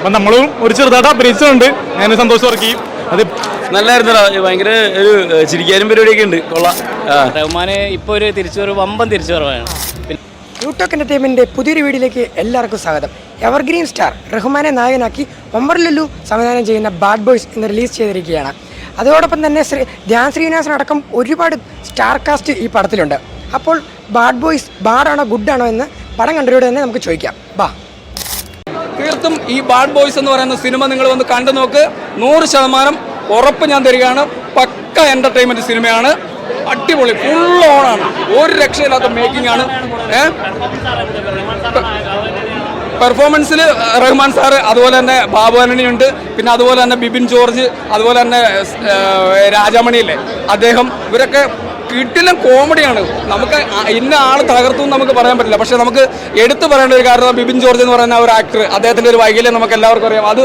അപ്പം നമ്മളും ഒരു ചെറുതായിട്ട് അഭിനയിച്ചിട്ടുണ്ട്. ഞാൻ സന്തോഷം വർക്കി അത് നല്ലായിരുന്നടാ. ഭയങ്കര ഒരു ചിരിക്കാനും പരിപാടിയൊക്കെ ഉണ്ട്. കൊള്ളാം. റഹ്മാനെ ഇപ്പോൾ ഒരു തിരിച്ചുവരവ് വമ്പൻ തിരിച്ചുവരവാണ് യൂട്യൂബ് ടീമിന്റെ പുതിയൊരു വീഡിയോയിലേക്ക് എല്ലാവർക്കും സ്വാഗതം. എവർഗ്രീൻ സ്റ്റാർ റഹ്മാനെ നായകനാക്കി ഒമ്പർ ലുല്ലു സംവിധാനം ചെയ്യുന്ന ബാഡ് ബോയ്സ് എന്ന് റിലീസ് ചെയ്തിരിക്കുകയാണ്. അതോടൊപ്പം തന്നെ ശ്രീ ധ്യാൻ ശ്രീനിവാസൻ അടക്കം ഒരുപാട് സ്റ്റാർ കാസ്റ്റ് ഈ പടത്തിലുണ്ട്. അപ്പോൾ ബാഡ് ബോയ്സ് ബാഡാണോ ഗുഡാണോ എന്ന് പടം കണ്ടവരോട് തന്നെ നമുക്ക് ചോദിക്കാം. ബാ. തീർത്തും ഈ ബാഡ് ബോയ്സ് എന്ന് പറയുന്ന സിനിമ നിങ്ങൾ വന്ന് കണ്ടു നോക്ക്. നൂറ് ശതമാനം ഉറപ്പ് ഞാൻ തരികയാണ്. പക്ക എന്റർടൈൻമെന്റ് സിനിമയാണ് അടിപൊളി ഫുൾ ഓണാണ് ഒരു രക്ഷയില്ലാത്ത മേക്കിംഗ് ആണ്. പെർഫോമൻസിൽ റഹ്മാൻ സാറ് അതുപോലെ തന്നെ ബാബു അനണിയുണ്ട് പിന്നെ അതുപോലെ തന്നെ ബിബിൻ ജോർജ് അതുപോലെ തന്നെ രാജാമണിയില്ലേ? അദ്ദേഹം ഇവരൊക്കെ കിട്ടിലും കോമഡിയാണ് നമുക്ക് ഇന്ന ആൾ തകർത്തു എന്ന് നമുക്ക് പറയാൻ പറ്റില്ല. പക്ഷെ നമുക്ക് എടുത്തു പറയേണ്ട ഒരു കാരണം ബിബിൻ ജോർജ് എന്ന് പറയുന്ന ഒരു ആക്ടർ അദ്ദേഹത്തിന്റെ ഒരു വൈകല്യം നമുക്ക് എല്ലാവർക്കും അറിയാം. അത്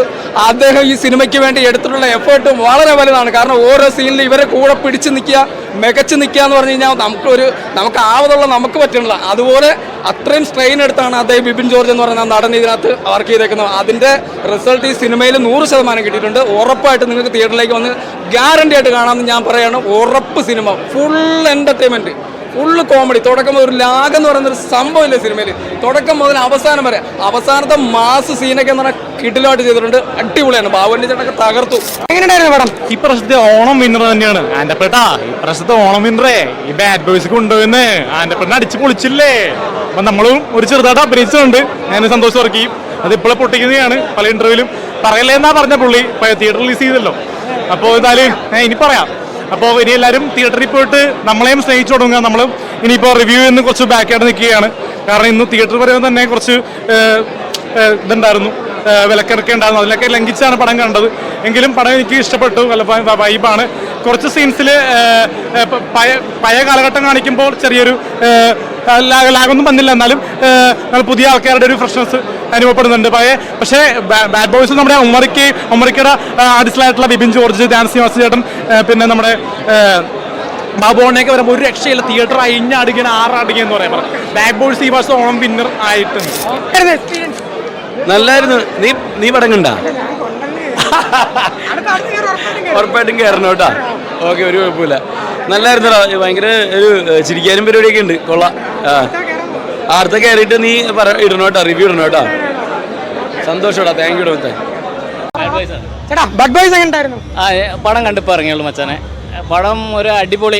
അദ്ദേഹം ഈ സിനിമയ്ക്ക് വേണ്ടി എടുത്തിട്ടുള്ള എഫേർട്ട് വളരെ വലുതാണ്. കാരണം ഓരോ സീനിൽ ഇവരെ കൂടെ പിടിച്ചു നിൽക്കുക മികച്ചു നിൽക്കുക എന്ന് പറഞ്ഞു കഴിഞ്ഞാൽ നമുക്കൊരു നമുക്ക് ആവതുള്ള നമുക്ക് പറ്റുന്നില്ല. അതുപോലെ അത്രയും സ്ട്രെയിൻ എടുത്താണ് അദ്ദേഹം ബിപിൻ ജോർജ് എന്ന് പറയുന്ന നടൻ ഇതിനകത്ത് വർക്ക് ചെയ്തേക്കുന്നത്. അതിന്റെ റിസൾട്ട് ഈ സിനിമയിൽ നൂറ് ശതമാനം കിട്ടിയിട്ടുണ്ട്. ഉറപ്പായിട്ട് നിങ്ങൾക്ക് തിയേറ്ററിലേക്ക് വന്ന് ഗ്യാരണ്ടി ആയിട്ട് കാണാമെന്ന് ഞാൻ പറയുകയാണ് ഉറപ്പ് cinema. Full entertainment full comedy തുടക്കം ഒരു ലാഗ് എന്ന് പറയുന്ന ഒരു സംഭവമില്ല സിനിമയിൽ തുടക്കം മുതൽ അവസാനം വരെ. അവസാനത്തെ മാസ് സീനൊക്കെ എന്ന് പറഞ്ഞാൽ കിടിലായിട്ട് ചെയ്തിട്ടുണ്ട്. അടിപൊളിയാണ്. ബാബുവിന്റെ ചേട്ടൊക്കെ തകർത്തു. എങ്ങനെയുണ്ടായിരുന്നു പടം? ഈ പ്രശ്നത്തിൽ ഓണം വിന്നർ തന്നെയാണ്. ആൻഡപ്പേട്ടാ ഈ പ്രശ്നത്തെ ഓണം വിന്നറേ ഈ ബാഡ് ബോയ്സ് കൊണ്ടുപോയിന്ന് ആൻഡപ്പേട്ടിനെ അടിച്ച് പൊളിച്ചില്ലേ? അപ്പൊ നമ്മളും ഒരു ചെറുതായിട്ട് അഭിനയിച്ചിട്ടുണ്ട്. ഞാൻ സന്തോഷം ഇറക്കി അത് പൊട്ടിക്കുന്നതാണ്. പല ഇന്റർവ്യൂലും പറയല്ലേ എന്നാ പറഞ്ഞ പുള്ളി. തിയേറ്റർ റിലീസ് ചെയ്തല്ലോ. അപ്പോൾ എന്തായാലും ഇനി പറയാം. അപ്പോൾ ഇനി എല്ലാവരും തിയേറ്ററിൽ പോയിട്ട് നമ്മളെയും സ്നേഹിച്ചു തുടങ്ങുക. നമ്മൾ ഇനിയിപ്പോൾ റിവ്യൂ എന്ന് കുറച്ച് ബാക്കായിട്ട് നിൽക്കുകയാണ്. കാരണം ഇന്ന് തിയേറ്റർ പറയുമ്പോൾ തന്നെ കുറച്ച് ഇതുണ്ടായിരുന്നു. ഏഹ്, ഉണ്ടായിരുന്നു. അതിലൊക്കെ ലംഘിച്ചാണ് പടം കണ്ടത്. എങ്കിലും പടം എനിക്ക് ഇഷ്ടപ്പെട്ടു. വൈബാണ് കുറച്ച് സീൻസിൽ പഴയ പഴയ കാലഘട്ടം കാണിക്കുമ്പോൾ ചെറിയൊരു ലാഗൊന്നും വന്നില്ല. എന്നാലും പുതിയ ആൾക്കാരുടെ ഒരു ഫ്രഷ്നസ് അനുഭവപ്പെടുന്നുണ്ട്. പക്ഷേ ബാഡ് ബോയ്സ് നമ്മുടെ ഉമ്മറിക്ക് ഉമ്മറിക്കയുടെ ആർട്ടിസ്റ്റിലായിട്ടുള്ള ബിബിൻ ജോർജ് ധ്യാൻ ശ്രീവാസ ചേട്ടൻ പിന്നെ നമ്മുടെ ഏഹ്, ബാബുണ്ണയൊക്കെ വരുമ്പോൾ ഒരു രക്ഷയില്ല. തിയേറ്റർ അയിഞ്ഞാടുകയാണ് ആറാടുക എന്ന് പറയാം ബാഡ് ബോയ്സ് ഈ വർഷം ഓണം വിന്നർ ആയിട്ടുണ്ട്. നല്ലായിരുന്നു. നീ നീ പടങ്ങണ്ട ഉറപ്പായിട്ടും കയറണം കേട്ടാ. ഓക്കെ ഒരു കുഴപ്പമില്ല. നല്ലായിരുന്നു ഭയങ്കര ഒരു ചിരിക്കാനും പരിപാടിയൊക്കെ ഉണ്ട്. കൊള്ളാം. ആ, അടുത്ത കയറിയിട്ട് നീ പറ ഇടണം കേട്ടോ റിവ്യൂ ഇടണം കേട്ടോ സന്തോഷോടാ താങ്ക് യു ഡോത്തെ ചേട്ടാ ബഡ് ബോയ്സ് എങ്ങനെയുണ്ടായിരുന്നു ആ പടം കണ്ടിപ്പോൾ ഇറങ്ങിയുള്ളൂ മച്ചാനെ. പടം ഒരു അടിപൊളി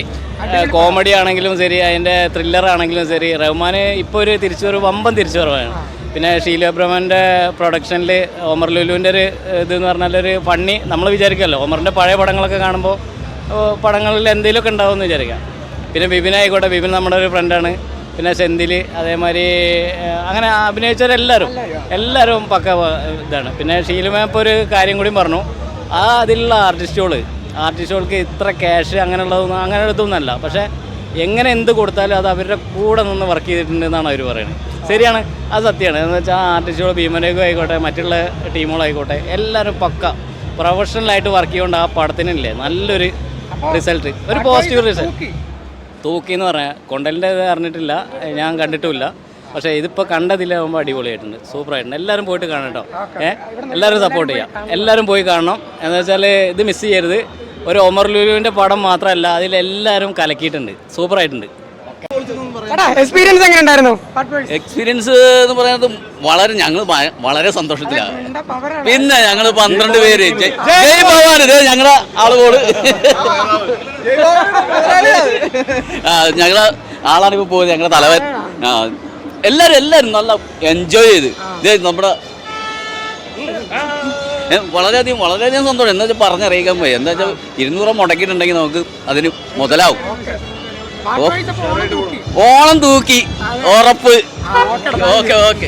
കോമഡി ആണെങ്കിലും ശരി അതിന്റെ ത്രില്ലർ ആണെങ്കിലും ശരി. റഹ്മാന് ഇപ്പോൾ ഒരു തിരിച്ചുവരവ് വമ്പൻ തിരിച്ചുവരവാണ് പിന്നെ ഷീല ബ്രഹ്മന്റെ പ്രൊഡക്ഷനിൽ ഒമർ ലുലുവിന്റെ ഒരു ഇത് എന്ന് പറഞ്ഞാൽ ഒരു ഫണ്ണി നമ്മൾ വിചാരിക്കുമല്ലോ ഒമറിന്റെ പഴയ പടങ്ങളൊക്കെ കാണുമ്പോൾ പടങ്ങളിൽ എന്തെങ്കിലുമൊക്കെ ഉണ്ടാവുമെന്ന് വിചാരിക്കാം. പിന്നെ ബിബിൻ ആയിക്കോട്ടെ ബിബിൻ നമ്മുടെ ഒരു ഫ്രണ്ടാണ് പിന്നെ സെന്തിൽ അതേമാതിരി അങ്ങനെ അഭിനയിച്ചവരെല്ലാവരും എല്ലാവരും പക്ക ഇതാണ്. പിന്നെ ഷീലുമേപ്പ് ഒരു കാര്യം കൂടി പറഞ്ഞു. ആ അതിലുള്ള ആർട്ടിസ്റ്റുകൾ ആർട്ടിസ്റ്റുകൾക്ക് ഇത്ര ക്യാഷ് അങ്ങനെയുള്ളതൊന്നും അങ്ങനെ എടുത്തൊന്നുമല്ല പക്ഷേ എങ്ങനെ എന്ത് കൊടുത്താലും അത് അവരുടെ കൂടെ നിന്ന് വർക്ക് ചെയ്തിട്ടുണ്ട് എന്നാണ് അവർ പറയുന്നത് ശരിയാണ്. അത് സത്യമാണ്. എന്ന് വെച്ചാൽ ആർട്ടിസ്റ്റുകൾ ഭീമനേക്കും ആയിക്കോട്ടെ മറ്റുള്ള ടീമുകളായിക്കോട്ടെ എല്ലാവരും പക്ക പ്രൊഫഷണലായിട്ട് വർക്ക് ചെയ്യുകൊണ്ട് ആ പടത്തിനില്ലേ നല്ലൊരു റിസൾട്ട് ഒരു പോസിറ്റീവ് റിസൾട്ട് തൂക്കി എന്ന് പറഞ്ഞാൽ കൊണ്ടലിന്റെ ഇത് അറിഞ്ഞിട്ടില്ല ഞാൻ കണ്ടിട്ടുമില്ല. പക്ഷേ ഇതിപ്പോൾ കണ്ടതിലാകുമ്പോൾ അടിപൊളിയായിട്ടുണ്ട് സൂപ്പറായിട്ടുണ്ട്. എല്ലാവരും പോയിട്ട് കാണണം കേട്ടോ. ഏഹ് എല്ലാവരും സപ്പോർട്ട് ചെയ്യാം. എല്ലാവരും പോയി കാണണം. എന്ന് വെച്ചാൽ ഇത് മിസ് ചെയ്യരുത്. ഒരു ഒമർ ലുലുവിന്റെ പടം മാത്രമല്ല അതിലെല്ലാവരും കലക്കിയിട്ടുണ്ട്. സൂപ്പറായിട്ടുണ്ട്. എക്സ്പീരിയൻസ് എങ്ങനെയുണ്ടായിരുന്നു ഉണ്ടായിരുന്നു? എക്സ്പീരിയൻസ് എന്ന് പറയുന്നത് വളരെ ഞങ്ങൾ വളരെ സന്തോഷത്തിലാണ് പിന്നെ ഞങ്ങൾ പന്ത്രണ്ട് പേര്. ജയ് ഞങ്ങളുടെ ഇത് ഞങ്ങളെ ആളുകൾ ഞങ്ങളെ ആളാണ് ഇപ്പൊ പോയത് ഞങ്ങളുടെ തലവൻ ആ എല്ലാരും എല്ലാരും നല്ല എൻജോയ് ചെയ്ത്. ഇത് നമ്മുടെ വളരെയധികം വളരെയധികം സന്തോഷം. എന്താ വെച്ചാൽ പറഞ്ഞറിയിക്കാൻ പോയി എന്താ വെച്ചാൽ ഇരുന്നൂറ് മുടക്കിയിട്ടുണ്ടെങ്കിൽ നമുക്ക് അതിന് മുതലാവും. ഓണം തൂക്കി. ഉറപ്പ്. ഓക്കെ ഓക്കെ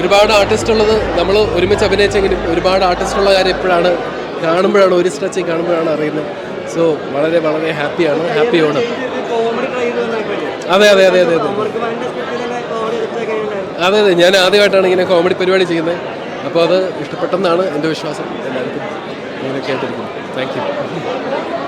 ഒരുപാട് ആർട്ടിസ്റ്റ് ഉള്ളത്. നമ്മൾ ഒരുമിച്ച് അഭിനയിച്ചെങ്കിലും ഒരുപാട് ആർട്ടിസ്റ്റ് ഉള്ള കാര്യം എപ്പോഴാണ് കാണുമ്പോഴാണ് ഒരു സ്ട്രെച്ചിൽ കാണുമ്പോഴാണ് അറിയുന്നത്. സോ വളരെ വളരെ ഹാപ്പിയാണ് ഹാപ്പി ഓണം അതെ അതെ അതെ അതെ അതെ. അതെ അതെ ഞാൻ ആദ്യമായിട്ടാണ് ഇങ്ങനെ കോമഡി പരിപാടി ചെയ്യുന്നത്. അപ്പോൾ അത് ഇഷ്ടപ്പെട്ടെന്നാണ് എന്റെ വിശ്വാസം. എല്ലാവർക്കും ഇങ്ങനെ കേട്ടിരിക്കുന്നു താങ്ക് യു